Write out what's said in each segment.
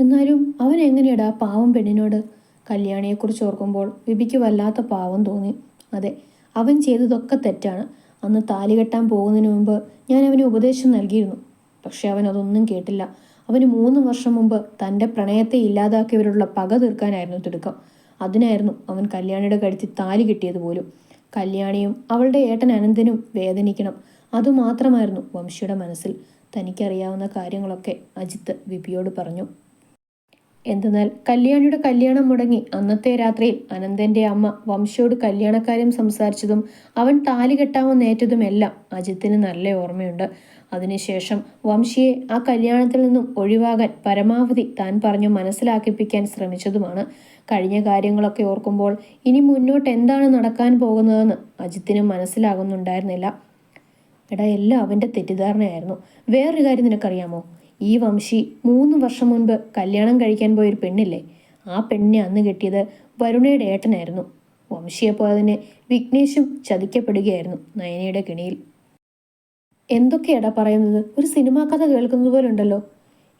എന്നാലും അവൻ എങ്ങനെയടാ പാവം പെണ്ണിനോട്? കല്യാണിയെക്കുറിച്ച് ഓർക്കുമ്പോൾ വിപിക്ക് വല്ലാത്ത പാവം തോന്നി. അതെ അവൻ ചെയ്തതൊക്കെ തെറ്റാണ്. അന്ന് താലി കെട്ടാൻ പോകുന്നതിന് മുമ്പ് ഞാൻ അവന് ഉപദേശം നൽകിയിരുന്നു. പക്ഷെ അവൻ അതൊന്നും കേട്ടില്ല. അവന് മൂന്ന് വർഷം മുമ്പ് തന്റെ പ്രണയത്തെ ഇല്ലാതാക്കിയവരുള്ള പക തീർക്കാനായിരുന്നു തിടുക്കം. അതിനായിരുന്നു അവൻ കല്യാണിയുടെ കഴുത്തിൽ താലി കിട്ടിയത് പോലും. കല്യാണിയും അവളുടെ ഏട്ടൻ അനന്തനും വേദനിക്കണം. അതുമാത്രമായിരുന്നു വംശിയുടെ മനസ്സിൽ. തനിക്കറിയാവുന്ന കാര്യങ്ങളൊക്കെ അജിത്ത് വിപിയോട് പറഞ്ഞു. എന്തെന്നാൽ കല്യാണിയുടെ കല്യാണം മുടങ്ങി അന്നത്തെ രാത്രിയിൽ അനന്തന്റെ അമ്മ വംശയോട് കല്യാണക്കാര്യം സംസാരിച്ചതും അവൻ താലി കെട്ടാമെന്നേറ്റതുമെല്ലാം അജിത്തിന് നല്ല ഓർമ്മയുണ്ട്. അതിനുശേഷം വംശിയെ ആ കല്യാണത്തിൽ നിന്നും ഒഴിവാകാൻ പരമാവധി താൻ പറഞ്ഞു മനസ്സിലാക്കിപ്പിക്കാൻ ശ്രമിച്ചതുമാണ്. കഴിഞ്ഞ കാര്യങ്ങളൊക്കെ ഓർക്കുമ്പോൾ ഇനി മുന്നോട്ട് എന്താണ് നടക്കാൻ പോകുന്നതെന്ന് അജിത്തിന് മനസ്സിലാകുന്നുണ്ടായിരുന്നില്ല. എടാ എല്ലാം അവന്റെ തെറ്റിദ്ധാരണയായിരുന്നു. വേറൊരു കാര്യം നിനക്കറിയാമോ? ഈ വംശി മൂന്ന് വർഷം മുൻപ് കല്യാണം കഴിക്കാൻ പോയൊരു പെണ്ണില്ലേ? ആ പെണ്ണിനെ അന്ന് കിട്ടിയത് വരുണയുടെ ഏട്ടനായിരുന്നു. വംശിയെപ്പോലെ തന്നെ വിഘ്നേഷും ചതിക്കപ്പെടുകയായിരുന്നു നയനയുടെ കിണിയിൽ. എന്തൊക്കെയാടാ പറയുന്നത്? ഒരു സിനിമാ കഥ കേൾക്കുന്നത് പോലെ ഉണ്ടല്ലോ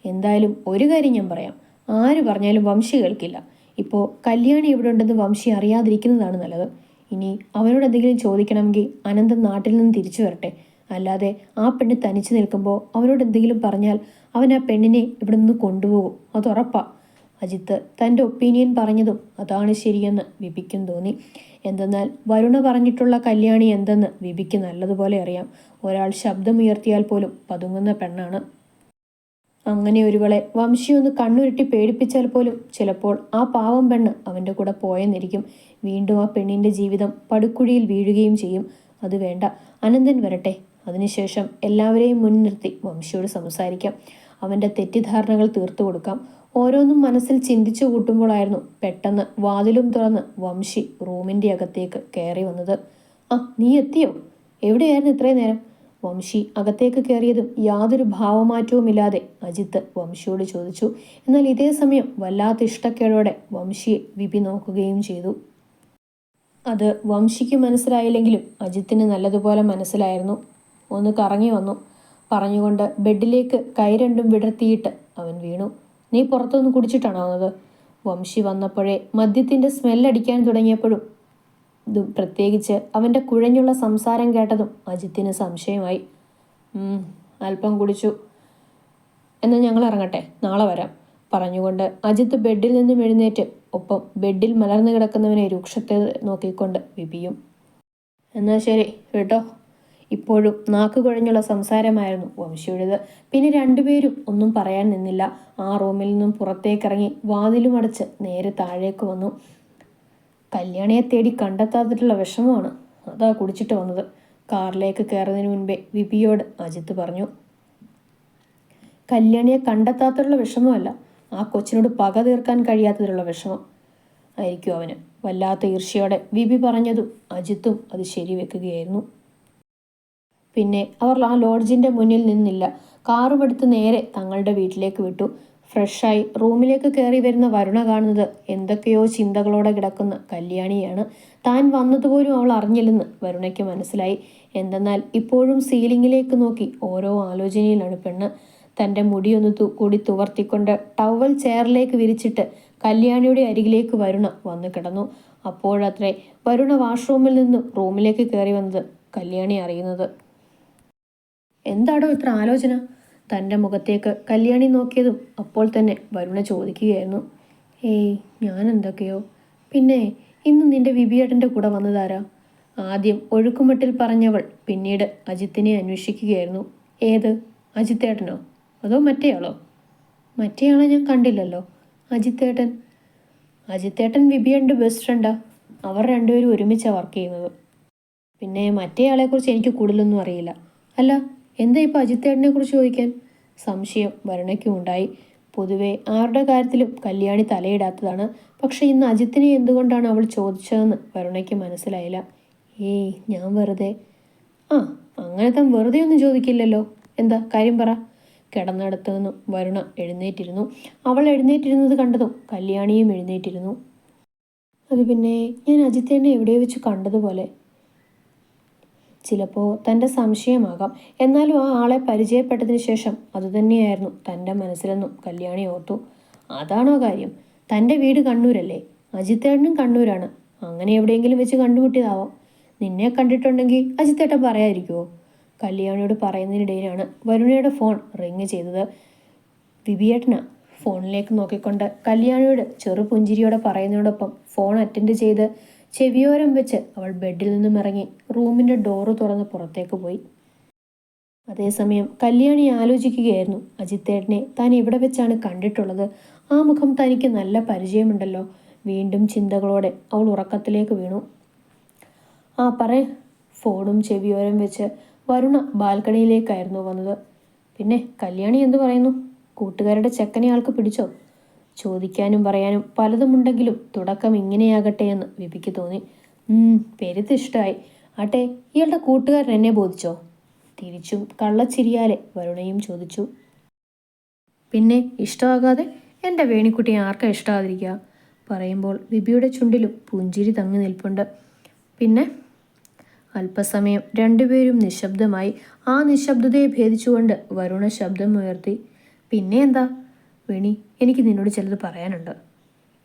എന്തായാലും ഒരു കാര്യം ഞാൻ പറയാം. ആര് പറഞ്ഞാലും വംശി കേൾക്കില്ല. ഇപ്പോൾ കല്യാണി എവിടെ ഉണ്ടെന്ന് വംശി അറിയാതിരിക്കുന്നതാണ് നല്ലത്. ഇനി അവനോട് എന്തെങ്കിലും ചോദിക്കണമെങ്കിൽ അനന്തം നാട്ടിൽ നിന്ന് തിരിച്ചു വരട്ടെ. അല്ലാതെ ആ പെണ്ണ് തനിച്ചു നിൽക്കുമ്പോൾ അവനോട് എന്തെങ്കിലും പറഞ്ഞാൽ അവൻ ആ പെണ്ണിനെ ഇവിടെ നിന്ന് കൊണ്ടുപോകും. അത് ഉറപ്പാ. അജിത്ത് തന്റെ ഒപ്പീനിയൻ പറഞ്ഞതും അതാണ് ശരിയെന്ന് വിപിക്കും തോന്നി. എന്തെന്നാൽ വരുണ പറഞ്ഞിട്ടുള്ള കല്യാണി എന്തെന്ന് വിപിക്ക് നല്ലതുപോലെ അറിയാം. ഒരാൾ ശബ്ദമുയർത്തിയാൽ പോലും പതുങ്ങുന്ന പെണ്ണാണ്. അങ്ങനെ ഒരുവളെ വംശിയൊന്ന് കണ്ണുരുട്ടി പേടിപ്പിച്ചാൽ പോലും ചിലപ്പോൾ ആ പാവം പെണ്ണ് അവന്റെ കൂടെ പോയെന്നിരിക്കും. വീണ്ടും ആ പെണ്ണിന്റെ ജീവിതം പടുക്കുഴിയിൽ വീഴുകയും ചെയ്യും. അത് വേണ്ട. അനന്തൻ വരട്ടെ. അതിനുശേഷം എല്ലാവരെയും മുൻനിർത്തി വംശിയോട് സംസാരിക്കാം. അവന്റെ തെറ്റിദ്ധാരണകൾ തീർത്തു കൊടുക്കാം. ഓരോന്നും മനസ്സിൽ ചിന്തിച്ചു കൂട്ടുമ്പോഴായിരുന്നു പെട്ടെന്ന് വാതിലും തുറന്ന് വംശി റൂമിന്റെ അകത്തേക്ക് കയറി വന്നത്. ആ നീ എത്തിയോ? എവിടെയായിരുന്നു ഇത്രയും നേരം? വംശി അകത്തേക്ക് കയറിയതും യാതൊരു ഭാവമാറ്റവുമില്ലാതെ അജിത്ത് വംശിയോട് ചോദിച്ചു. എന്നാൽ ഇതേ സമയം വല്ലാത്ത ഇഷ്ടക്കേടോടെ വംശിയെ വിപി നോക്കുകയും ചെയ്തു. അത് വംശിക്ക് മനസ്സിലായില്ലെങ്കിലും അജിത്തിന് നല്ലതുപോലെ മനസ്സിലായിരുന്നു. ഒന്ന് കറങ്ങി വന്നു. പറഞ്ഞുകൊണ്ട് ബെഡിലേക്ക് കൈ രണ്ടും വിടർത്തിയിട്ട് അവൻ വീണു. നീ പുറത്തുനിന്ന് കുടിച്ചിട്ടാണോ വന്നത്? വംശി വന്നപ്പോഴേ മദ്യത്തിന്റെ സ്മെല്ലടിക്കാൻ തുടങ്ങിയപ്പോഴും പ്രത്യേകിച്ച് അവന്റെ കുഴഞ്ഞുള്ള സംസാരം കേട്ടതും അജിത്തിന് സംശയമായി. അല്പം കുടിച്ചു. എന്നാൽ ഞങ്ങൾ ഇറങ്ങട്ടെ. നാളെ വരാം. പറഞ്ഞുകൊണ്ട് അജിത്ത് ബെഡിൽ നിന്നും എഴുന്നേറ്റ് ഒപ്പം ബെഡിൽ മലർന്നു കിടക്കുന്നവനെ രൂക്ഷത്തെ നോക്കിക്കൊണ്ട് വിപിയും. എന്നാൽ ശരി കേട്ടോ ഇപ്പോഴും നാക്ക് കുഴഞ്ഞുള്ള സംസാരമായിരുന്നു വംശിയുടേത്. പിന്നെ രണ്ടുപേരും ഒന്നും പറയാൻ നിന്നില്ല. ആ റൂമിൽ നിന്നും പുറത്തേക്കിറങ്ങി വാതിലും അടച്ച് നേരെ താഴേക്ക് വന്നു. കല്യാണിയെ തേടി കണ്ടെത്താത്തിട്ടുള്ള വിഷമമാണ് അതാ കുടിച്ചിട്ട് വന്നത്. കാറിലേക്ക് കയറുന്നതിന് മുൻപേ വിപിയോട് അജിത്ത് പറഞ്ഞു കല്യാണിയെ കണ്ടെത്താത്തുള്ള വിഷമമല്ല. ആ കൊച്ചിനോട് പക തീർക്കാൻ കഴിയാത്തതിലുള്ള വിഷമം ആയിരിക്കും അവന്. വല്ലാത്ത ഈർഷ്യയോടെ വിപി പറഞ്ഞതും അജിത്തും അത് ശരിവെക്കുകയായിരുന്നു. പിന്നെ അവർ ആ ലോഡ്ജിന്റെ മുന്നിൽ നിന്നില്ല. കാറുമെടുത്ത് നേരെ തങ്ങളുടെ വീട്ടിലേക്ക് വിട്ടു. ഫ്രഷായി റൂമിലേക്ക് കയറി വരുന്ന വരുണ കാണുന്നത് എന്തൊക്കെയോ ചിന്തകളോടെ കിടക്കുന്ന കല്യാണിയാണ്. താൻ വന്നതുപോലും അവൾ അറിഞ്ഞില്ലെന്ന് വരുണയ്ക്ക് മനസ്സിലായി. എന്തെന്നാൽ ഇപ്പോഴും സീലിംഗിലേക്ക് നോക്കി ഓരോ ആലോചനയിലാണ് പെണ്ണ്. തന്റെ മുടിയൊന്ന് കൂടി തുവർത്തിക്കൊണ്ട് ടവൽ ചെയറിലേക്ക് വിരിച്ചിട്ട് കല്യാണിയുടെ അരികിലേക്ക് വരുണ വന്നു കിടന്നു. അപ്പോഴത്രേ വരുണ വാഷ്റൂമിൽ നിന്ന് റൂമിലേക്ക് കയറി വന്നത് കല്യാണി അറിയുന്നത്. എന്താടോ ഇത്ര ആലോചന? തന്റെ മുഖത്തേക്ക് കല്യാണി നോക്കിയതും അപ്പോൾ തന്നെ വരുണ ചോദിക്കുകയായിരുന്നു. ഏയ് ഞാൻ എന്തൊക്കെയോ? പിന്നെ ഇന്ന് നിന്റെ വിപിയേട്ടന്റെ കൂടെ വന്നതാരാ? ആദ്യം ഒഴുക്കുമട്ടിൽ പറഞ്ഞവൾ പിന്നീട് അജിത്തിനെ അന്വേഷിക്കുകയായിരുന്നു. ഏത്? അജിത്തേട്ടനോ? അതോ മറ്റേയാളോ? മറ്റേയാളെ ഞാൻ കണ്ടില്ലല്ലോ. അജിത്തേട്ടൻ? അജിത്തേട്ടൻ വിബിയേട്ടന്റെ ബെസ്റ്റ് ഫ്രണ്ടാ അവർ രണ്ടുപേരും ഒരുമിച്ചാണ് വർക്ക് ചെയ്യുന്നത്. പിന്നെ മറ്റേയാളെക്കുറിച്ച് എനിക്ക് കൂടുതലൊന്നും അറിയില്ല. അല്ല എന്താ ഇപ്പോൾ അജിത്തേട്ടനെ കുറിച്ച് ചോദിക്കാൻ? സംശയം വരുണയ്ക്കും ഉണ്ടായി പൊതുവെ ആരുടെ കാര്യത്തിലും കല്യാണി തലയിടാത്തതാണ്. പക്ഷേ ഇന്ന് അജിത്തിനെ എന്തുകൊണ്ടാണ് അവൾ ചോദിച്ചതെന്ന് വരുണയ്ക്ക് മനസ്സിലായില്ല. ഏയ് ഞാൻ വെറുതെ. ആ അങ്ങനെ താൻ വെറുതെ ഒന്നും ചോദിക്കില്ലല്ലോ. എന്താ കാര്യം പറ. കിടന്നിടത്തു നിന്നും വരുണ എഴുന്നേറ്റിരുന്നു. അവൾ എഴുന്നേറ്റിരുന്നത് കണ്ടതും കല്യാണിയും എഴുന്നേറ്റിരുന്നു. അത് പിന്നെ ഞാൻ അജിത്തേനെ എവിടെ വെച്ച് കണ്ടതുപോലെ ചിലപ്പോൾ തന്റെ സംശയമാകാം. എന്നാലും ആ ആളെ പരിചയപ്പെട്ടതിന് ശേഷം അതുതന്നെയായിരുന്നു തന്റെ മനസ്സിലെന്നും കല്യാണി ഓർത്തു. അതാണോ കാര്യം? തന്റെ വീട് കണ്ണൂരല്ലേ? അജിത്തേട്ടനും കണ്ണൂരാണ്. അങ്ങനെ എവിടെയെങ്കിലും വെച്ച് കണ്ടുമുട്ടിയതാവോ? നിന്നെ കണ്ടിട്ടുണ്ടെങ്കിൽ അജിത്തേട്ടൻ പറയാതിരിക്കുമോ കല്യാണിയോട് പറയുന്നതിനിടയിലാണ് വരുണയുടെ ഫോൺ റിങ് ചെയ്തത്. വിബിയേട്ടന ഫോണിലേക്ക് നോക്കിക്കൊണ്ട് കല്യാണിയോട് ചെറുപുഞ്ചിരിയോടെ പറയുന്നതിനോടൊപ്പം ഫോൺ അറ്റൻഡ് ചെയ്ത് ചെവിയോരം വെച്ച് അവൾ ബെഡിൽ നിന്നും ഇറങ്ങി റൂമിന്റെ ഡോറ് തുറന്ന് പുറത്തേക്ക് പോയി. അതേസമയം കല്യാണി ആലോചിക്കുകയായിരുന്നു അജിത്തേട്ടനെ താൻ ഇവിടെ വെച്ചാണ് കണ്ടിട്ടുള്ളത്? ആ മുഖം തനിക്ക് നല്ല പരിചയമുണ്ടല്ലോ. വീണ്ടും ചിന്തകളോടെ അവൾ ഉറക്കത്തിലേക്ക് വീണു. ആ പറ ഫോണും ചെവിയോരം വെച്ച് വരുണ ബാൽക്കണിയിലേക്കായിരുന്നു വന്നത്. പിന്നെ കല്യാണി എന്തു പറയുന്നു? കൂട്ടുകാരുടെ ചെക്കനെ ആൾക്ക് പിടിച്ചോ? ചോദിക്കാനും പറയാനും പലതുമുണ്ടെങ്കിലും തുടക്കം ഇങ്ങനെയാകട്ടെ എന്ന് വിപിക്ക് തോന്നി. പെരുത്ത് ഇഷ്ടമായി ആട്ടെ ഇയാളുടെ കൂട്ടുകാരൻ എന്നെ ബോധിച്ചോ? തിരിച്ചും കള്ളച്ചിരിയാലെ വരുണയും ചോദിച്ചു. പിന്നെ ഇഷ്ടമാകാതെ എന്റെ വേണിക്കുട്ടി ആർക്കാ ഇഷ്ടമാതിരിക്കുക പറയുമ്പോൾ വിപിയുടെ ചുണ്ടിലും പുഞ്ചിരി തങ്ങി നിൽപ്പുണ്ട്. പിന്നെ അല്പസമയം രണ്ടുപേരും നിശബ്ദമായി ആ നിശബ്ദതയെ ഭേദിച്ചുകൊണ്ട് വരുണ ശബ്ദം ഉയർത്തി. പിന്നെ എന്താ? വേണി എനിക്ക് നിന്നോട് ചിലത് പറയാനുണ്ട്.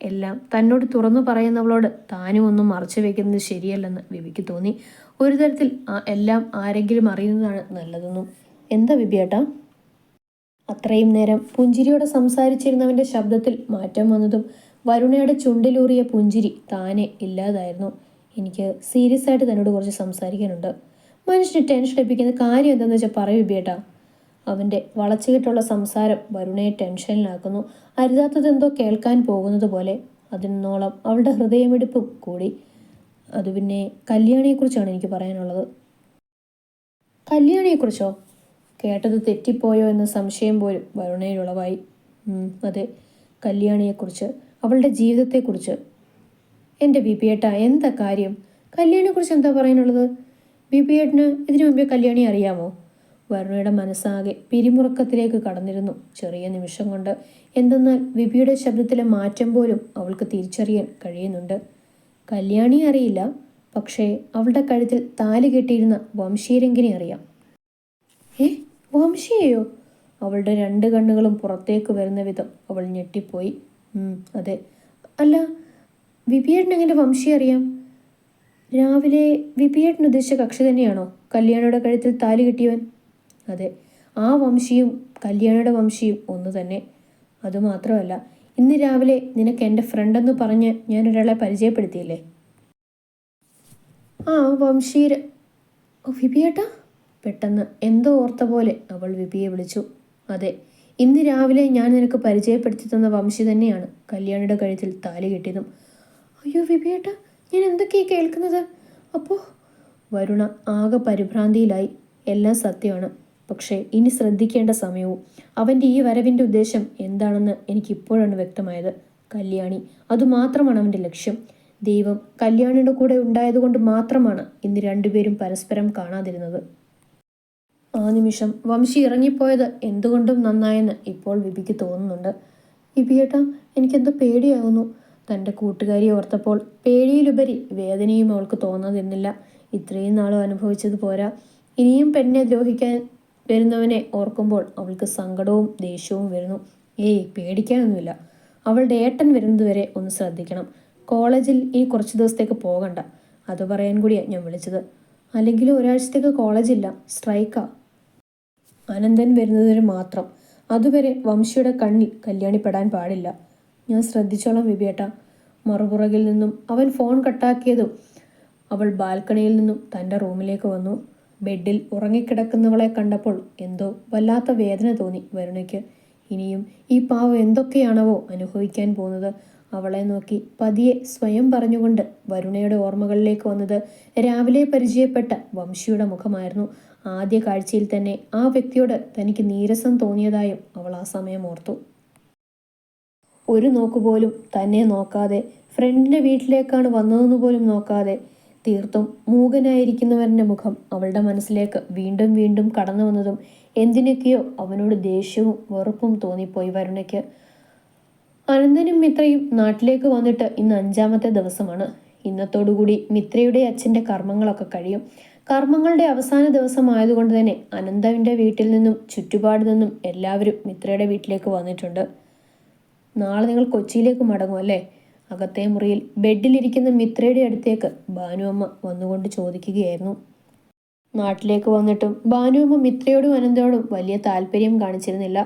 എല്ലാം തന്നോട് തുറന്നു പറയുന്നവളോട് താനും ഒന്നും മറച്ചു വെക്കുന്നത് ശരിയല്ലെന്ന് വിവിക്ക് തോന്നി. ഒരു തരത്തിൽ എല്ലാം ആരെങ്കിലും അറിയുന്നതാണ് നല്ലതെന്നും. എന്താ വിപിയേട്ടാ അത്രയും നേരം പുഞ്ചിരിയോടെ സംസാരിച്ചിരുന്നവന്റെ ശബ്ദത്തിൽ മാറ്റം വന്നതും വരുണയുടെ ചുണ്ടിലൂറിയ പുഞ്ചിരി താനെ ഇല്ലാതായിരുന്നു. എനിക്ക് സീരിയസ് ആയിട്ട് തന്നോട് കുറച്ച് സംസാരിക്കാനുണ്ട്. മനുഷ്യന് ടെൻഷൻ എടുപ്പിക്കുന്ന കാര്യം എന്താണെന്ന് വെച്ചാൽ പറയൂ ബേട്ടാ അവന്റെ വളച്ചുകെട്ടുള്ള സംസാരം വരുണയെ ടെൻഷനിലാക്കുന്നു. അരുതാത്തതെന്തോ കേൾക്കാൻ പോകുന്നത് പോലെ അതിനോളം അവളുടെ ഹൃദയമെടുപ്പ് കൂടി. അത് പിന്നെ കല്യാണിയെക്കുറിച്ചാണ് എനിക്ക് പറയാനുള്ളത്. കല്യാണിയെക്കുറിച്ചോ? കേട്ടത് തെറ്റിപ്പോയോ എന്ന സംശയം പോലും ഉം, അതെ കല്യാണിയെക്കുറിച്ച് അവളുടെ ജീവിതത്തെക്കുറിച്ച്. എന്റെ ബിപിയേട്ട എന്താ കാര്യം? കല്യാണിയെക്കുറിച്ച് എന്താ പറയാനുള്ളത്? ബിപിയേട്ടന് ഇതിനു മുമ്പേ കല്യാണി അറിയാമോ? വരുണയുടെ മനസ്സാകെ പിരിമുറുക്കത്തിലേക്ക് കടന്നിരുന്നു. ചെറിയ നിമിഷം കൊണ്ട് എന്തെന്നാൽ വിപിയുടെ ശബ്ദത്തിലെ മാറ്റം പോലും അവൾക്ക് തിരിച്ചറിയാൻ കഴിയുന്നുണ്ട്. കല്യാണി അറിയില്ല. പക്ഷേ അവളുടെ കഴുത്തിൽ താലി കെട്ടിയിരുന്ന വംശീരങ്കിനെ അറിയാം. ഏ? വംശിയെയോ? അവളുടെ രണ്ട് കണ്ണുകളും പുറത്തേക്ക് വരുന്ന വിധം അവൾ ഞെട്ടിപ്പോയി. അതെ. അല്ല വിപിയേട്ടൻ എങ്ങനെ വംശി അറിയാം? രാവിലെ വിപിയേട്ടൻ ഉദ്ദേശിച്ച കക്ഷി തന്നെയാണോ കല്യാണിയുടെ കഴുത്തിൽ താലി കെട്ടിയവൻ? അതെ. ആ വംശിയും കല്യാണിയുടെ വംശിയും ഒന്ന് തന്നെ. അതുമാത്രമല്ല ഇന്ന് രാവിലെ നിനക്ക് എന്റെ ഫ്രണ്ടെന്ന് പറഞ്ഞ് ഞാൻ ഒരാളെ പരിചയപ്പെടുത്തിയില്ലേ? ആ വംശീർ ഓ വിപിയേട്ടാ? പെട്ടെന്ന് എന്തോ ഓർത്ത പോലെ അവൾ വിപിയെ വിളിച്ചു. അതെ ഇന്ന് രാവിലെ ഞാൻ നിനക്ക് പരിചയപ്പെടുത്തി തന്ന വംശി തന്നെയാണ് കല്യാണിയുടെ കഴുത്തിൽ താലി കെട്ടിയതും. അയ്യോ വിപിയേട്ടാ ഞാൻ എന്തൊക്കെയാ കേൾക്കുന്നത്? അപ്പോ വരുണ ആകെ പരിഭ്രാന്തിയിലായി. എല്ലാം സത്യമാണ്. പക്ഷേ ഇനി ശ്രദ്ധിക്കേണ്ട സമയവും. അവന്റെ ഈ വരവിന്റെ ഉദ്ദേശം എന്താണെന്ന് എനിക്കിപ്പോഴാണ് വ്യക്തമായത്. കല്യാണി അതുമാത്രമാണ് അവന്റെ ലക്ഷ്യം. ദൈവം കല്യാണിയുടെ കൂടെ ഉണ്ടായതുകൊണ്ട് മാത്രമാണ് ഇന്ന് രണ്ടുപേരും പരസ്പരം കാണാതിരുന്നത്. ആ നിമിഷം വംശി ഇറങ്ങിപ്പോയത് എന്തുകൊണ്ടും നന്നായെന്ന് ഇപ്പോൾ വിപിക്ക് തോന്നുന്നുണ്ട്. വിപിയേട്ടാ എനിക്കെന്തോ പേടിയാകുന്നു തന്റെ കൂട്ടുകാരിയെ ഓർത്തപ്പോൾ പേടിയിലുപരി വേദനയും അവൾക്ക് തോന്നാതിരുന്നില്ല ഇത്രയും നാളും അനുഭവിച്ചത് പോരാ. ഇനിയും പെണ്ണെ ദ്രോഹിക്കാൻ വരുന്നവനെ ഓർക്കുമ്പോൾ അവൾക്ക് സങ്കടവും ദേഷ്യവും വരുന്നു. ഏയ് പേടിക്കാനൊന്നുമില്ല. അവളുടെ ഏട്ടൻ വരുന്നതുവരെ ഒന്ന് ശ്രദ്ധിക്കണം. കോളേജിൽ ഈ കുറച്ച് ദിവസത്തേക്ക് പോകണ്ട. അത് പറയാൻ കൂടിയാണ് ഞാൻ വിളിച്ചത്. അല്ലെങ്കിൽ ഒരാഴ്ചത്തേക്ക് കോളേജില്ല സ്ട്രൈക്കാ. അനന്തൻ വരുന്നതിന് മാത്രം. അതുവരെ വംശിയുടെ കണ്ണിൽ കല്യാണിപ്പെടാൻ പാടില്ല. ഞാൻ ശ്രദ്ധിച്ചോളാം വിബേട്ട മറുപുറകിൽ നിന്നും അവൻ ഫോൺ കട്ടാക്കിയതും അവൾ ബാൽക്കണിയിൽ നിന്നും തന്റെ റൂമിലേക്ക് വന്നു. ബെഡിൽ ഉറങ്ങിക്കിടക്കുന്നവളെ കണ്ടപ്പോൾ എന്തോ വല്ലാത്ത വേദന തോന്നി വരുണയ്ക്ക്. ഇനിയും ഈ പാവ് എന്തൊക്കെയാണവോ അനുഭവിക്കാൻ പോകുന്നത്? അവളെ നോക്കി പതിയെ സ്വയം പറഞ്ഞുകൊണ്ട് വരുണയുടെ ഓർമ്മകളിലേക്ക് വന്നത് രാവിലെ പരിചയപ്പെട്ട വംശിയുടെ മുഖമായിരുന്നു. ആദ്യ കാഴ്ചയിൽ തന്നെ ആ വ്യക്തിയോട് തനിക്ക് നീരസം തോന്നിയതായും അവൾ ആ സമയം ഓർത്തു. ഒരു നോക്കുപോലും തന്നെ നോക്കാതെ ഫ്രണ്ടിന്റെ വീട്ടിലേക്കാണ് വന്നതെന്ന് പോലും നോക്കാതെ തീർത്തും മൂകനായിരിക്കുന്നവരുടെ മുഖം അവളുടെ മനസ്സിലേക്ക് വീണ്ടും വീണ്ടും കടന്നു വന്നതും എന്തിനൊക്കെയോ അവനോട് ദേഷ്യവും വെറുപ്പും തോന്നിപ്പോയി വരുണയ്ക്ക്. അനന്തനും മിത്രയും നാട്ടിലേക്ക് വന്നിട്ട് ഇന്ന് അഞ്ചാമത്തെ ദിവസമാണ്. ഇന്നത്തോടുകൂടി മിത്രയുടെ അച്ഛന്റെ കർമ്മങ്ങളൊക്കെ കഴിയും. കർമ്മങ്ങളുടെ അവസാന ദിവസമായതുകൊണ്ട് തന്നെ അനന്തവിന്റെ വീട്ടിൽ നിന്നും ചുറ്റുപാട് നിന്നും എല്ലാവരും മിത്രയുടെ വീട്ടിലേക്ക് വന്നിട്ടുണ്ട്. നാളെ നിങ്ങൾ കൊച്ചിയിലേക്ക് മടങ്ങും അല്ലേ? അകത്തെ മുറിയിൽ ബെഡിലിരിക്കുന്ന മിത്രയുടെ അടുത്തേക്ക് ഭാനുവമ്മ വന്നുകൊണ്ട് ചോദിക്കുകയായിരുന്നു. നാട്ടിലേക്ക് വന്നിട്ടും ഭാനുവമ്മ മിത്രയോടും അനന്തയോടും വലിയ താല്പര്യം കാണിച്ചിരുന്നില്ല.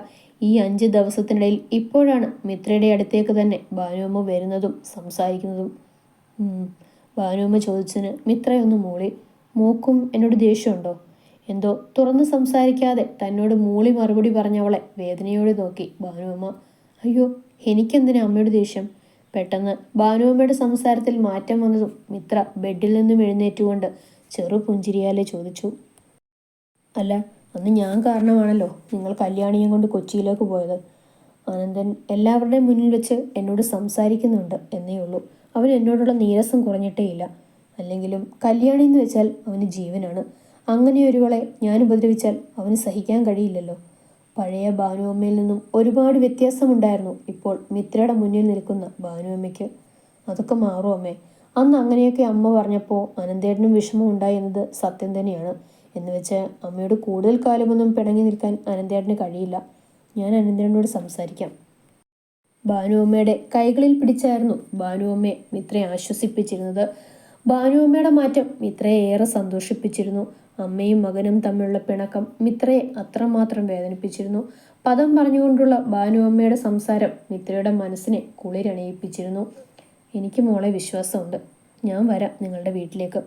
ഈ അഞ്ച് ദിവസത്തിനിടയിൽ ഇപ്പോഴാണ് മിത്രയുടെ അടുത്തേക്ക് തന്നെ ഭാനുവമ്മ വരുന്നതും സംസാരിക്കുന്നതും. ഭാനുവമ്മ ചോദിച്ചതിന് മിത്രയൊന്ന് മൂളി. മൂക്കും എന്നോട് ദേഷ്യമുണ്ടോ? എന്തോ തുറന്ന് സംസാരിക്കാതെ തന്നോട് മൂളി മറുപടി പറഞ്ഞവളെ വേദനയോടെ നോക്കി ഭാനുവമ്മ. അയ്യോ എനിക്കെന്തിനാ അമ്മയുടെ ദേഷ്യം? പെട്ടെന്ന്. ഭാനുവമ്മയുടെ സംസാരത്തിൽ മാറ്റം വന്നതും മിത്ര ബെഡിൽ നിന്നും എഴുന്നേറ്റുകൊണ്ട് ചെറു പുഞ്ചിരിയാലെ ചോദിച്ചു. അല്ല അന്ന് ഞാൻ കാരണമാണല്ലോ നിങ്ങൾ കല്യാണിയും കൊണ്ട് കൊച്ചിയിലേക്ക് പോയത്. ആനന്ദൻ എല്ലാവരുടെയും മുന്നിൽ വെച്ച് എന്നോട് സംസാരിക്കുന്നുണ്ട് എന്നേ ഉള്ളൂ. അവൻ എന്നോടുള്ള നീരസം കുറഞ്ഞിട്ടേയില്ല അല്ലെങ്കിലും കല്യാണി എന്ന് വെച്ചാൽ അവന് ജീവനാണ്. അങ്ങനെ ഒരുവളെ ഞാൻ ഉപദ്രവിച്ചാൽ അവന് സഹിക്കാൻ കഴിയില്ലല്ലോ. പഴയ ഭാനുവമ്മയിൽ നിന്നും ഒരുപാട് വ്യത്യാസമുണ്ടായിരുന്നു. ഇപ്പോൾ മിത്രയുടെ മുന്നിൽ നിൽക്കുന്ന ഭാനുവമ്മയ്ക്ക്. അതൊക്കെ മാറും അമ്മേ. അന്ന് അങ്ങനെയൊക്കെ അമ്മ പറഞ്ഞപ്പോൾ അനന്തേട്ടനും വിഷമം ഉണ്ടായി എന്നത് സത്യം തന്നെയാണ്. എന്ന് വെച്ച് അമ്മയോട് കൂടുതൽ കാലമൊന്നും പിണങ്ങി നിൽക്കാൻ അനന്തേട്ടന് കഴിയില്ല. ഞാൻ അനന്തേട്ടനോട് സംസാരിക്കാം. ഭാനുവമ്മയുടെ കൈകളിൽ പിടിച്ചായിരുന്നു ഭാനുവമ്മയെ മിത്രയെ ആശ്വസിപ്പിച്ചിരുന്നത്. ഭാനുവമ്മയുടെ മാറ്റം മിത്രയെ ഏറെ സന്തോഷിപ്പിച്ചിരുന്നു. അമ്മയും മകനും തമ്മിലുള്ള പിണക്കം മിത്രയെ അത്രമാത്രം വേദനിപ്പിച്ചിരുന്നു. പദം പറഞ്ഞുകൊണ്ടുള്ള ഭാനുവമ്മയുടെ സംസാരം മിത്രയുടെ മനസ്സിനെ കുളിരണയിപ്പിച്ചിരുന്നു. എനിക്ക് മോളെ വിശ്വാസമുണ്ട്. ഞാൻ വരാം നിങ്ങളുടെ വീട്ടിലേക്ക്.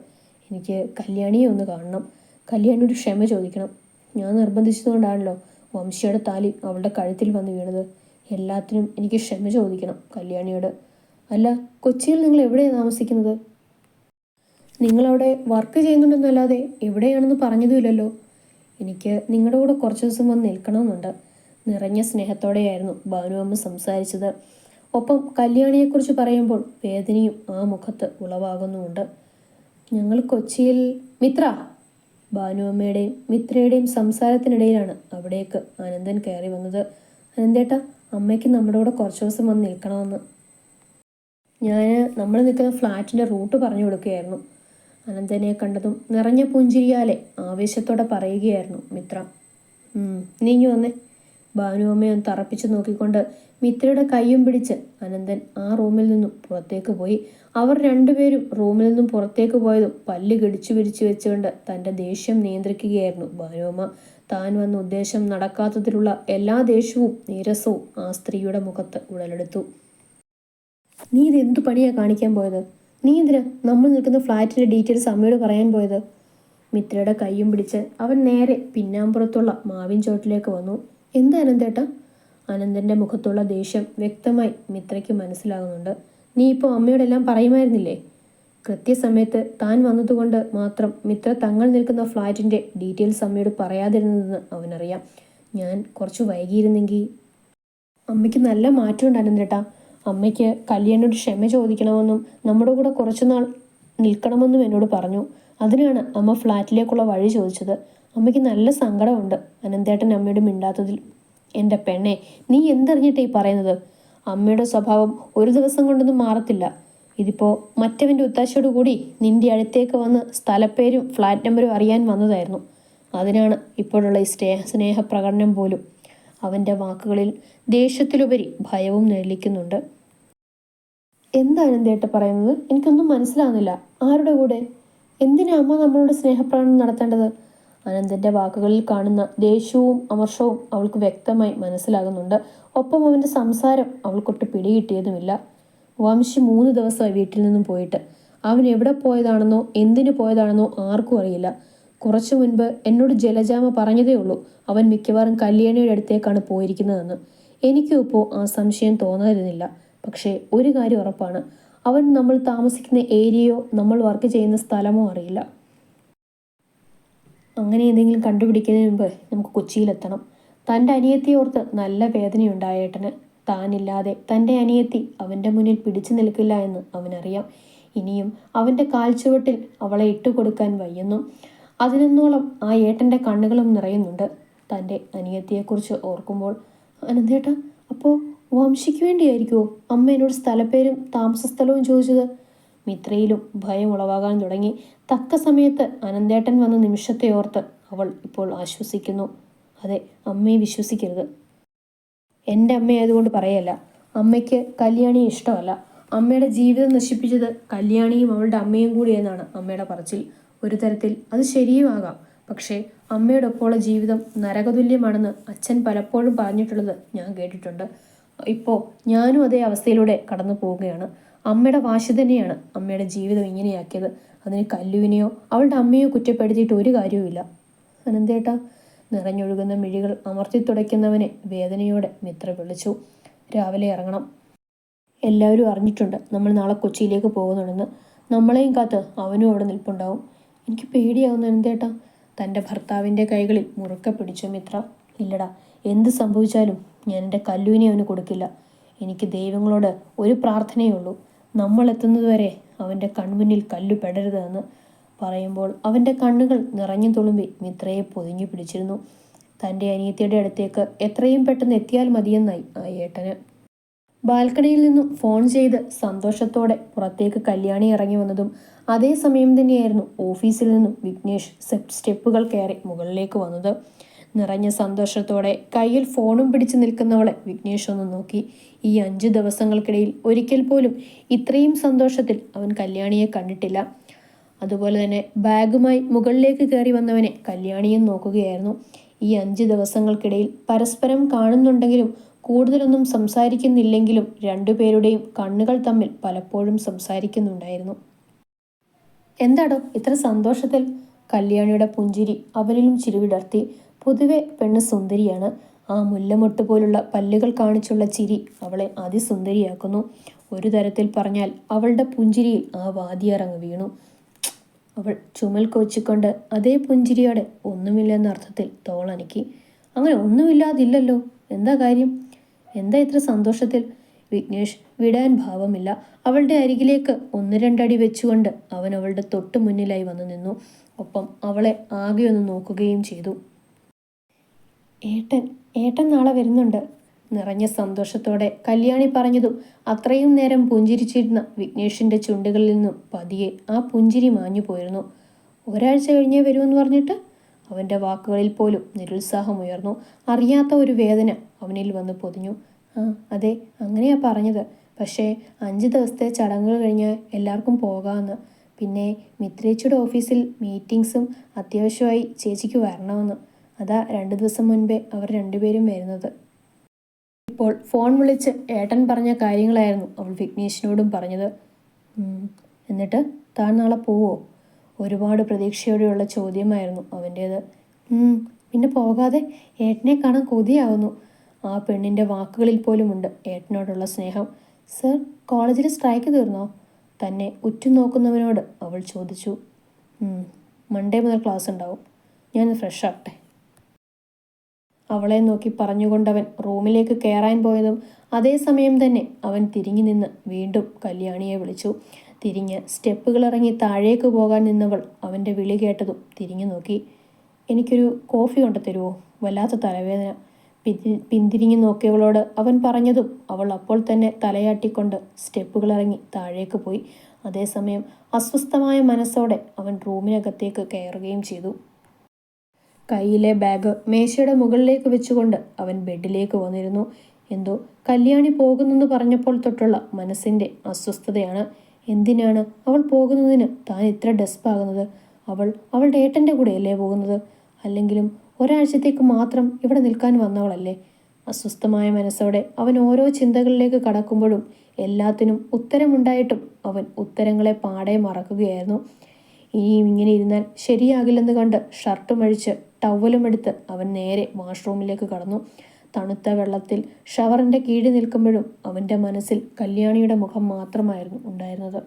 എനിക്ക് കല്യാണിയെ ഒന്ന് കാണണം. കല്യാണിയോട് ക്ഷമ ചോദിക്കണം. ഞാൻ നിർബന്ധിച്ചതുകൊണ്ടാണല്ലോ വംശിയുടെ താലി അവളുടെ കഴുത്തിൽ വന്ന് വീണത്. എല്ലാത്തിനും എനിക്ക് ക്ഷമ ചോദിക്കണം കല്യാണിയോട്. അല്ല കൊച്ചിയിൽ നിങ്ങൾ എവിടെയാണ് താമസിക്കുന്നത്? നിങ്ങളവിടെ വർക്ക് ചെയ്യുന്നുണ്ടെന്നല്ലാതെ എവിടെയാണെന്ന് പറഞ്ഞതുമില്ലല്ലോ. എനിക്ക് നിങ്ങളുടെ കൂടെ കുറച്ച് ദിവസം വന്ന് നിൽക്കണമെന്നുണ്ട്. നിറഞ്ഞ സ്നേഹത്തോടെയായിരുന്നു ഭാനുവമ്മ സംസാരിച്ചത്. ഒപ്പം കല്യാണിയെക്കുറിച്ച് പറയുമ്പോൾ വേദനയും ആ മുഖത്ത് ഉളവാകുന്നുമുണ്ട്. ഞങ്ങൾ കൊച്ചിയിൽ മിത്ര ഭാനുവമ്മയുടെയും മിത്രയുടെയും സംസാരത്തിനിടയിലാണ് അവിടേക്ക് അനന്തൻ കയറി വന്നത്. അനന്തേട്ട അമ്മയ്ക്ക് നമ്മുടെ കൂടെ കുറച്ച് ദിവസം വന്ന് നിൽക്കണമെന്ന്. ഞാൻ നമ്മൾ നിൽക്കുന്ന ഫ്ലാറ്റിന്റെ റൂട്ട് പറഞ്ഞു കൊടുക്കുകയായിരുന്നു. അനന്തനെ കണ്ടതും നിറഞ്ഞ പുഞ്ചിരിയാലെ ആവേശത്തോടെ പറയുകയായിരുന്നു മിത്ര. "ഉം, നീ ഇങ്ങ് വന്നേ ഭാനുവമ്മയെ തറപ്പിച്ചു നോക്കിക്കൊണ്ട് മിത്രയുടെ കൈയും പിടിച്ച് അനന്തൻ ആ റൂമിൽ നിന്നും പുറത്തേക്ക് പോയി. അവർ രണ്ടുപേരും റൂമിൽ നിന്നും പുറത്തേക്ക് പോയതും പല്ല് കിടിച്ചു പിരിച്ചു വെച്ചുകൊണ്ട് തന്റെ ദേഷ്യം നിയന്ത്രിക്കുകയായിരുന്നു ഭാനുവമ്മ താൻ വന്ന ഉദ്ദേശം നടക്കാത്തതിലുള്ള എല്ലാ ദേഷ്യവും നീരസവും ആ സ്ത്രീയുടെ മുഖത്ത് ഉടലെടുത്തു. നീ ഇത് എന്തു പണിയാ കാണിക്കാൻ പോയത്? നീ എന്തിനാ നമ്മൾ നിൽക്കുന്ന ഫ്ലാറ്റിന്റെ ഡീറ്റെയിൽസ് അമ്മയോട് പറയാൻ പോയത്? മിത്രയുടെ കൈയും പിടിച്ച് അവൻ നേരെ പിന്നാമ്പുറത്തുള്ള മാവിൻ ചോട്ടിലേക്ക് വന്നു. എന്താ അനന്തേട്ടാ? അനന്തന്റെ മുഖത്തുള്ള ദേഷ്യം വ്യക്തമായി മിത്രയ്ക്ക് മനസ്സിലാകുന്നുണ്ട്. നീ ഇപ്പോൾ അമ്മയോടെല്ലാം പറയുമായിരുന്നില്ലേ? കൃത്യസമയത്ത് താൻ വന്നതുകൊണ്ട് മാത്രം മിത്ര തങ്ങൾ നിൽക്കുന്ന ഫ്ലാറ്റിന്റെ ഡീറ്റെയിൽസ് അമ്മയോട് പറയാതിരുന്നതെന്ന് അവനറിയാം. ഞാൻ കുറച്ച് വൈകിയിരുന്നെങ്കിൽ അമ്മയ്ക്ക് നല്ല മാറ്റമുണ്ട് അനന്തേട്ടാ. അമ്മയ്ക്ക് കല്യാണിയോട് ക്ഷമ ചോദിക്കണമെന്നും നമ്മുടെ കൂടെ കുറച്ചുനാൾ നിൽക്കണമെന്നും എന്നോട് പറഞ്ഞു. അതിനാണ് അമ്മ ഫ്ലാറ്റിലേക്കുള്ള വഴി ചോദിച്ചത്. അമ്മയ്ക്ക് നല്ല സങ്കടമുണ്ട് അനന്തേട്ടൻ അമ്മയുടെ മിണ്ടാത്തതിൽ. എന്റെ പെണ്ണെ നീ എന്തറിഞ്ഞിട്ടേ പറയുന്നത്? അമ്മയുടെ സ്വഭാവം ഒരു ദിവസം കൊണ്ടൊന്നും മാറത്തില്ല. ഇതിപ്പോൾ മറ്റവന്റെ ഉത്താശയോട് കൂടി നിന്റെ അടുത്തേക്ക് വന്ന് സ്ഥലപ്പേരും ഫ്ലാറ്റ് നമ്പറും അറിയാൻ വന്നതായിരുന്നു. അതിനാണ് ഇപ്പോഴുള്ള ഈ സ്നേഹ സ്നേഹപ്രകടനം പോലും. അവന്റെ വാക്കുകളിൽ ദേഷ്യത്തിലുപരി ഭയവും നിഴലിക്കുന്നുണ്ട്. എന്താണ് ദേട്ട പറയുന്നത്? എനിക്കൊന്നും മനസ്സിലാകുന്നില്ല ആരുടെ കൂടെ? എന്തിനാ അമ്മ നമ്മളോട് സ്നേഹപ്രകടനം നടത്തേണ്ടത്? അനന്തന്റെ വാക്കുകളിൽ കാണുന്ന ദേഷ്യവും അമർഷവും അവൾക്ക് വ്യക്തമായി മനസ്സിലാകുന്നുണ്ട്. ഒപ്പം അവന്റെ സംസാരം അവൾക്കൊട്ട് പിടികിട്ടിയതുമില്ല. വംശി മൂന്ന് ദിവസമായി വീട്ടിൽ നിന്നും പോയിട്ട്. അവൻ എവിടെ പോയതാണെന്നോ എന്തിനു പോയതാണെന്നോ ആർക്കും അറിയില്ല. കുറച്ചു മുൻപ് എന്നോട് ജലജാമ പറഞ്ഞതേ ഉള്ളൂ. അവൻ മിക്കവാറും കല്യാണിയുടെ അടുത്തേക്കാണ് പോയിരിക്കുന്നതെന്ന്. എനിക്കും ഇപ്പോൾ ആ സംശയം തോന്നാതിരുന്നില്ല. പക്ഷേ ഒരു കാര്യം ഉറപ്പാണ്. അവൻ നമ്മൾ താമസിക്കുന്ന ഏരിയയോ നമ്മൾ വർക്ക് ചെയ്യുന്ന സ്ഥലമോ അറിയില്ല. അങ്ങനെ എന്തെങ്കിലും കണ്ടുപിടിക്കുന്നതിന് മുമ്പ് നമുക്ക് കൊച്ചിയിലെത്തണം. തന്റെ അനിയത്തിയെ ഓർത്ത് നല്ല വേദനയുണ്ടായേട്ടന് താനില്ലാതെ തന്റെ അനിയത്തി അവന്റെ മുന്നിൽ പിടിച്ചു നിൽക്കില്ല എന്ന് അവനറിയാം. ഇനിയും അവന്റെ കാൽച്ചുവട്ടിൽ അവളെ ഇട്ടുകൊടുക്കാൻ വയ്യുന്നു. അതിനൊന്നോളം ആ ഏട്ടന്റെ കണ്ണുകളും നിറയുന്നുണ്ട്. തന്റെ അനിയത്തിയെക്കുറിച്ച് ഓർക്കുമ്പോൾ അനന്തേട്ട അപ്പോൾ വംശിക്ക് വേണ്ടിയായിരിക്കുമോ അമ്മ എന്നോട് സ്ഥലപ്പേരും താമസ സ്ഥലവും ചോദിച്ചത്? മിത്രയിലും ഭയം ഉളവാകാൻ തുടങ്ങി. തക്ക സമയത്ത് അനന്തേട്ടൻ വന്ന നിമിഷത്തെ ഓർത്ത് അവൾ ഇപ്പോൾ ആശ്വസിക്കുന്നു. അതെ അമ്മയെ വിശ്വസിക്കരുത്. എന്റെ അമ്മയായതുകൊണ്ട് പറയല്ല. അമ്മയ്ക്ക് കല്യാണിയെ ഇഷ്ടമല്ല. അമ്മയുടെ ജീവിതം നശിപ്പിച്ചത് കല്യാണിയും അവളുടെ അമ്മയും കൂടി എന്നാണ് അമ്മയുടെ പറച്ചിൽ. ഒരു തരത്തിൽ അത് ശരിയുമാകാം. പക്ഷേ അമ്മയുടെ ഒപ്പമുള്ള ജീവിതം നരകതുല്യമാണെന്ന് അച്ഛൻ പലപ്പോഴും പറഞ്ഞിട്ടുള്ളത് ഞാൻ കേട്ടിട്ടുണ്ട്. ഇപ്പോൾ ഞാനും അതേ അവസ്ഥയിലൂടെ കടന്നു പോവുകയാണ്. അമ്മയുടെ വാശി തന്നെയാണ് അമ്മയുടെ ജീവിതം ഇങ്ങനെയാക്കിയത്. അതിന് കല്ലുവിനെയോ അവളുടെ അമ്മയോ കുറ്റപ്പെടുത്തിയിട്ട് ഒരു കാര്യവുമില്ല. അനന്തേട്ട നിറഞ്ഞൊഴുകുന്ന മിഴികൾ അമർത്തി തുടയ്ക്കുന്നവനെ വേദനയോടെ മിത്ര വിളിച്ചു. രാവിലെ ഇറങ്ങണം. എല്ലാവരും അറിഞ്ഞിട്ടുണ്ട് നമ്മൾ നാളെ കൊച്ചിയിലേക്ക് പോകുന്നുണ്ടെന്ന്. നമ്മളെയും കാത്ത് അവനും അവിടെ നിൽപ്പുണ്ടാവും. എനിക്ക് പേടിയാവുന്നു എന്തേട്ടാ തന്റെ ഭർത്താവിന്റെ കൈകളിൽ മുറുക്കെ പിടിച്ചു മിത്ര. ഇല്ലടാ എന്ത് സംഭവിച്ചാലും ഞാൻ എന്റെ കല്ലുവിനെ അവന് കൊടുക്കില്ല. എനിക്ക് ദൈവങ്ങളോട് ഒരു പ്രാർത്ഥനയേ ഉള്ളൂ. നമ്മൾ എത്തുന്നതുവരെ അവന്റെ കൺമുന്നിൽ കല്ലു പെടരുതെന്ന് പറയുമ്പോൾ അവന്റെ കണ്ണുകൾ നിറഞ്ഞു തുളുമ്പി മിത്രയെ പൊതിഞ്ഞു പിടിച്ചിരുന്നു. തന്റെ അനിയത്തിയുടെ അടുത്തേക്ക് എത്രയും പെട്ടെന്ന് എത്തിയാൽ മതിയെന്നായി ആ ഏട്ടന്. ബാൽക്കണിയിൽ നിന്നും ഫോൺ ചെയ്ത് സന്തോഷത്തോടെ പുറത്തേക്ക് കല്യാണി ഇറങ്ങി വന്നതും അതേ സമയം തന്നെയായിരുന്നു ഓഫീസിൽ നിന്നും വിഘ്നേഷ് സ്റ്റെപ്പ് സ്റ്റെപ്പുകൾ കയറി മുകളിലേക്ക് വന്നത്. നിറഞ്ഞ സന്തോഷത്തോടെ കയ്യിൽ ഫോണും പിടിച്ചു നിൽക്കുന്നവളെ വിഘ്നേഷ് ഒന്ന് നോക്കി. ഈ അഞ്ചു ദിവസങ്ങൾക്കിടയിൽ ഒരിക്കൽ പോലും ഇത്രയും സന്തോഷത്തിൽ അവൻ കല്യാണിയെ കണ്ടിട്ടില്ല. അതുപോലെ തന്നെ ബാഗുമായി മുകളിലേക്ക് കയറി വന്നവനെ കല്യാണിയും നോക്കുകയായിരുന്നു. ഈ അഞ്ച് ദിവസങ്ങൾക്കിടയിൽ പരസ്പരം കാണുന്നുണ്ടെങ്കിലും കൂടുതലൊന്നും സംസാരിക്കുന്നില്ലെങ്കിലും രണ്ടുപേരുടെയും കണ്ണുകൾ തമ്മിൽ പലപ്പോഴും സംസാരിക്കുന്നുണ്ടായിരുന്നു. എന്താടോ ഇത്ര സന്തോഷത്തിൽ? കല്യാണിയുടെ പുഞ്ചിരി അവനിലും ചിരുവിടർത്തി. പൊതുവെ പെണ്ണ് സുന്ദരിയാണ്. ആ മുല്ലമൊട്ട് പോലുള്ള പല്ലുകൾ കാണിച്ചുള്ള ചിരി അവളെ അതിസുന്ദരിയാക്കുന്നു. ഒരു തരത്തിൽ പറഞ്ഞാൽ അവളുടെ പുഞ്ചിരിയിൽ ആ വാദിയറങ്ങ് വീണു. അവൾ ചുമൽ കൊച്ചിക്കൊണ്ട് അതേ പുഞ്ചിരിയോടെ ഒന്നുമില്ലെന്ന അർത്ഥത്തിൽ തോളനക്കി. അങ്ങനെ ഒന്നുമില്ലാതില്ലല്ലോ. എന്താ കാര്യം? എന്താ ഇത്ര സന്തോഷത്തിൽ? വിഘ്നേഷ് വിടാൻ ഭാവമില്ല. അവളുടെ അരികിലേക്ക് ഒന്ന് രണ്ടടി വെച്ചുകൊണ്ട് അവൻ അവളുടെ തൊട്ടു മുന്നിലായി വന്നു നിന്നു. ഒപ്പം അവളെ ആകെ ഒന്ന് നോക്കുകയും ചെയ്തു. ഏട്ടൻ ഏട്ടൻ നാളെ വരുന്നുണ്ട് നിറഞ്ഞ സന്തോഷത്തോടെ കല്യാണി പറഞ്ഞതും അത്രയും നേരം പുഞ്ചിരിച്ചിരുന്ന വിഘ്നേഷിന്റെ ചുണ്ടുകളിൽ നിന്നും പതിയെ ആ പുഞ്ചിരി മാഞ്ഞു പോയിരുന്നു. ഒരാഴ്ച കഴിഞ്ഞേ വരുമെന്ന് പറഞ്ഞിട്ട്? അവന്റെ വാക്കുകളിൽ പോലും നിരുത്സാഹമുയർന്നു. അറിയാത്ത ഒരു വേദന അവനിൽ വന്ന് പൊതിഞ്ഞു. ആ അതെ അങ്ങനെയാ പറഞ്ഞത്. പക്ഷേ അഞ്ച് ദിവസത്തെ ചടങ്ങുകൾ കഴിഞ്ഞ് എല്ലാവർക്കും പോകാമെന്ന് പിന്നെ മിത്രേച്ചിയുടെ ഓഫീസിൽ മീറ്റിങ്സും അത്യാവശ്യമായി ചേച്ചിക്ക് വരണമെന്ന്. അതാ രണ്ട് ദിവസം മുൻപേ അവർ രണ്ടുപേരും വരുന്നത്. ഇപ്പോൾ ഫോൺ വിളിച്ച് ഏട്ടൻ പറഞ്ഞ കാര്യങ്ങളായിരുന്നു അവൾ വിഘ്നേഷിനോടും പറഞ്ഞത്. എന്നിട്ട് താൻ നാളെ പോവോ? ഒരുപാട് പ്രതീക്ഷയോടെയുള്ള ചോദ്യമായിരുന്നു അവന്റേത്. "ഉം, പിന്നെ പോകാതെ ഏട്ടനെ കാണാൻ കൊതിയാവുന്നു. ആ പെണ്ണിന്റെ വാക്കുകളിൽ പോലുമുണ്ട് ഏട്ടനോടുള്ള സ്നേഹം. സർ കോളേജിൽ സ്ട്രൈക്ക് തീർന്നോ? തന്നെ ഉറ്റുനോക്കുന്നവനോട് അവൾ ചോദിച്ചു. "ഉം, മൺഡേ മുതൽ ക്ലാസ് ഉണ്ടാവും. ഞാൻ ഫ്രഷ് ആകട്ടെ അവളെ നോക്കി പറഞ്ഞുകൊണ്ടവൻ റൂമിലേക്ക് കയറാൻ പോയതും അതേസമയം തന്നെ അവൻ തിരിഞ്ഞു നിന്ന് വീണ്ടും കല്യാണിയെ വിളിച്ചു. തിരിഞ്ഞ് സ്റ്റെപ്പുകൾ ഇറങ്ങി താഴേക്ക് പോകാൻ നിന്നവൾ അവന്റെ വിളി കേട്ടതും തിരിഞ്ഞു നോക്കി. എനിക്കൊരു കോഫി കൊണ്ടു തരുമോ വല്ലാത്ത തലവേദന. പിന്തിരിഞ്ഞു നോക്കിയവളോട് അവൻ പറഞ്ഞതും അവൾ അപ്പോൾ തന്നെ തലയാട്ടിക്കൊണ്ട് സ്റ്റെപ്പുകൾ ഇറങ്ങി താഴേക്ക് പോയി. അതേസമയം അസ്വസ്ഥമായ മനസ്സോടെ അവൻ റൂമിനകത്തേക്ക് കയറുകയും ചെയ്തു. കയ്യിലെ ബാഗ് മേശയുടെ മുകളിലേക്ക് വെച്ചുകൊണ്ട് അവൻ ബെഡിലേക്ക് വന്നിരുന്നു. എന്തോ കല്യാണി പോകുന്നെന്ന് പറഞ്ഞപ്പോൾ തൊട്ടുള്ള മനസ്സിന്റെ അസ്വസ്ഥതയാണ്. എന്തിനാണ് അവൾ പോകുന്നതിന് താൻ ഇത്ര ഡെസ്പാകുന്നത്? അവൾ അവളുടെ ഏട്ടന്റെ കൂടെയല്ലേ പോകുന്നത്? അല്ലെങ്കിലും ഒരാഴ്ചത്തേക്ക് മാത്രം ഇവിടെ നിൽക്കാൻ വന്നവളല്ലേ? അസ്വസ്ഥമായ മനസ്സോടെ അവൻ ഓരോ ചിന്തകളിലേക്ക് കടക്കുമ്പോഴും എല്ലാത്തിനും ഉത്തരമുണ്ടായിട്ടും അവൻ ഉത്തരങ്ങളെ പാടെ മറക്കുകയായിരുന്നു. ഇനിയും ഇങ്ങനെ ഇരുന്നാൽ ശരിയാകില്ലെന്ന് കണ്ട് ഷർട്ടും അഴിച്ച് ടവലും എടുത്ത് അവൻ നേരെ വാഷ്റൂമിലേക്ക് കടന്നു. തണുത്ത വെള്ളത്തിൽ ഷവറിന്റെ കീഴിൽ നിൽക്കുമ്പോഴും അവന്റെ മനസ്സിൽ കല്യാണിയുടെ മുഖം മാത്രമായിരുന്നു ഉണ്ടായിരുന്നത്.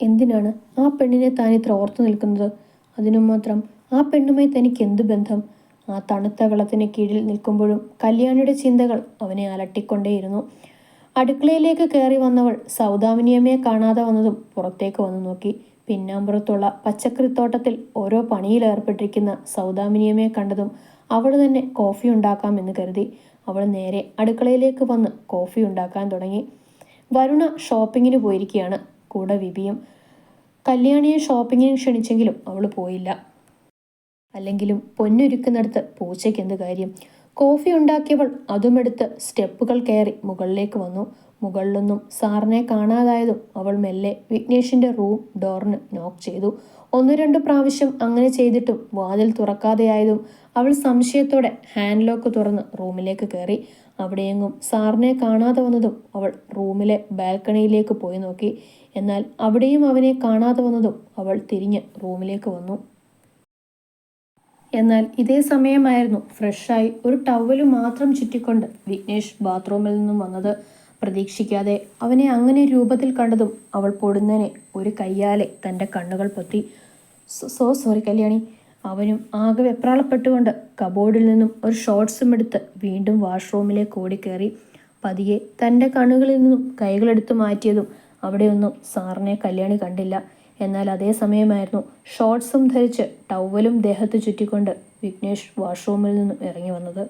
എന്തിനാണ് ആ പെണ്ണിനെ താൻ ഇത്ര ഓർത്തു നിൽക്കുന്നത്? അതിനു മാത്രം ആ പെണ്ണുമായി തനിക്ക് എന്ത് ബന്ധം? ആ തണുത്ത വെള്ളത്തിന് കീഴിൽ നിൽക്കുമ്പോഴും കല്യാണിയുടെ ചിന്തകൾ അവനെ അലട്ടിക്കൊണ്ടേയിരുന്നു. അടുക്കളയിലേക്ക് കയറി വന്നവൾ സൗദാമിനിയമ്മയെ കാണാതെ വന്നതും പുറത്തേക്ക് വന്നു നോക്കി. പിന്നാമ്പുറത്തുള്ള പച്ചക്കറിത്തോട്ടത്തിൽ ഓരോ പണിയിൽ ഏർപ്പെട്ടിരിക്കുന്ന സൗദാമിനിയമ്മയെ കണ്ടതും അവൾ തന്നെ കോഫി ഉണ്ടാക്കാമെന്ന് കരുതി. അവൾ നേരെ അടുക്കളയിലേക്ക് വന്ന് കോഫി ഉണ്ടാക്കാൻ തുടങ്ങി. വരുണ ഷോപ്പിങ്ങിന് പോയിരിക്കുകയാണ് കൂടെ വിപിയും. കല്യാണിയെ ഷോപ്പിങ്ങിന് ക്ഷണിച്ചെങ്കിലും അവൾ പോയില്ല. അല്ലെങ്കിലും പൊന്നൊരുക്കുന്നിടത്ത് പൂച്ചയ്ക്ക് എന്ത് കാര്യം? കോഫി ഉണ്ടാക്കിയവൾ അതുമെടുത്ത് സ്റ്റെപ്പുകൾ കയറി മുകളിലേക്ക് വന്നു. മുകളിലൊന്നും സാറിനെ കാണാതായതും അവൾ മെല്ലെ വിഘ്നേഷിന്റെ റൂം ഡോറിന് നോക്ക് ചെയ്തു. ഒന്നു രണ്ട് പ്രാവശ്യം അങ്ങനെ ചെയ്തിട്ടും വാതിൽ തുറക്കാതെയായതും അവൾ സംശയത്തോടെ ഹാൻഡ് ലോക്ക് തുറന്ന് റൂമിലേക്ക് കയറി. അവിടെയെങ്ങും സാറിനെ കാണാതെ വന്നതും അവൾ റൂമിലെ ബാൽക്കണിയിലേക്ക് പോയി നോക്കി. എന്നാൽ അവിടെയും അവനെ കാണാതെ വന്നതും അവൾ തിരിഞ്ഞ് റൂമിലേക്ക് വന്നു. എന്നാൽ ഇതേ സമയമായിരുന്നു ഫ്രഷായി ഒരു ടവൽ മാത്രം ചുറ്റിക്കൊണ്ട് വിഘ്നേഷ് ബാത്റൂമിൽ നിന്നും വന്നത്. പ്രതീക്ഷിക്കാതെ അവനെ അങ്ങനെ രൂപത്തിൽ കണ്ടതും അവൾ പൊടുന്നനെ ഒരു കയ്യാലെ തന്റെ കണ്ണുകൾ പൊത്തി. "So- sorry Kalyani. അവനും ആകെ വെപ്രാളപ്പെട്ടുകൊണ്ട് കബോർഡിൽ നിന്നും ഒരു ഷോർട്സും എടുത്ത് വീണ്ടും വാഷ്റൂമിലേക്ക് ഓടിക്കയറി. പതിയെ തന്റെ കണ്ണുകളിൽ നിന്നും കൈകളെടുത്ത് മാറ്റിയതും അവിടെയൊന്നും സാറിനെ കല്യാണി കണ്ടില്ല. എന്നാൽ അതേ സമയമായിരുന്നു ഷോർട്സും ധരിച്ച് ടവലും ദേഹത്ത് ചുറ്റിക്കൊണ്ട് വിഘ്നേഷ് വാഷ്റൂമിൽ നിന്നും ഇറങ്ങി വന്നത്.